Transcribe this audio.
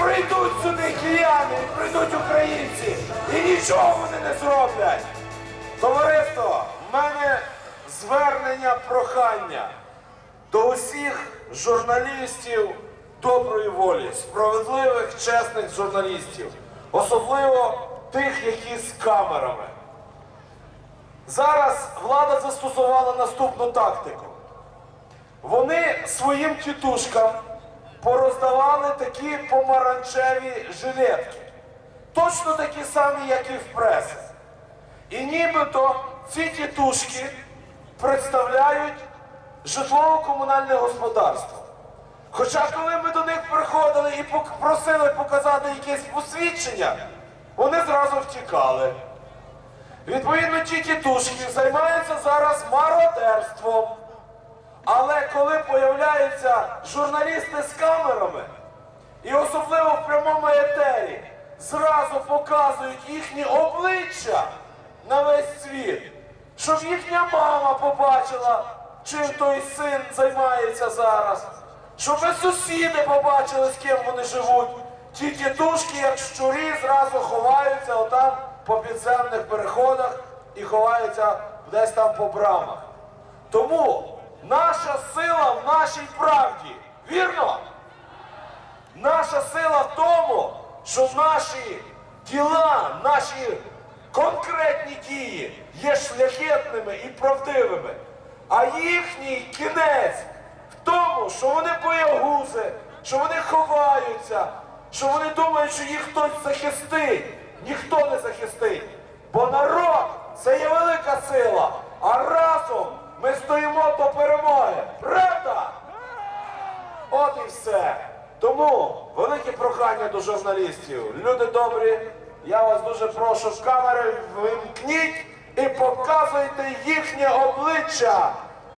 Прийдуть сюди кияни, прийдуть українці, і нічого вони не зроблять. Товариство, в мене звернення прохання до усіх журналістів доброї волі, справедливих, чесних журналістів, особливо тих, які з камерами. Зараз влада застосувала наступну тактику. Вони своїм тітушкам пороздавали такі помаранчеві жилетки. Точно такі самі, як і в преси. І нібито ці тітушки представляють житлово-комунальне господарство. Хоча коли ми до них приходили і просили показати якесь посвідчення, вони зразу втікали. Відповідно, ті тітушки займаються зараз мародерством. Але коли появляються журналісти з камерами, і особливо в прямому етері, зразу показують їхні обличчя на весь світ, щоб їхня мама побачила, чим той син займається зараз, щоб сусіди побачили, з ким вони живуть. Ті тітушки, як щурі, зразу ховаються отам по підземних переходах і ховаються десь там по брамах. Тому наша сила в нашій правді. Вірно? Наша сила в тому, що наші діла, наші конкретні дії є шляхетними і правдивими. А їхній кінець в тому, що вони боягузи, що вони ховаються, що вони думають, що їх хтось захистить. Ніхто не захистить. Бо народ це є велика сила, а разом ми стоїмо до перемоги. Правда? От і все. Тому велике прохання до журналістів. Люди добрі, я вас дуже прошу камери вимкніть і показуйте їхнє обличчя.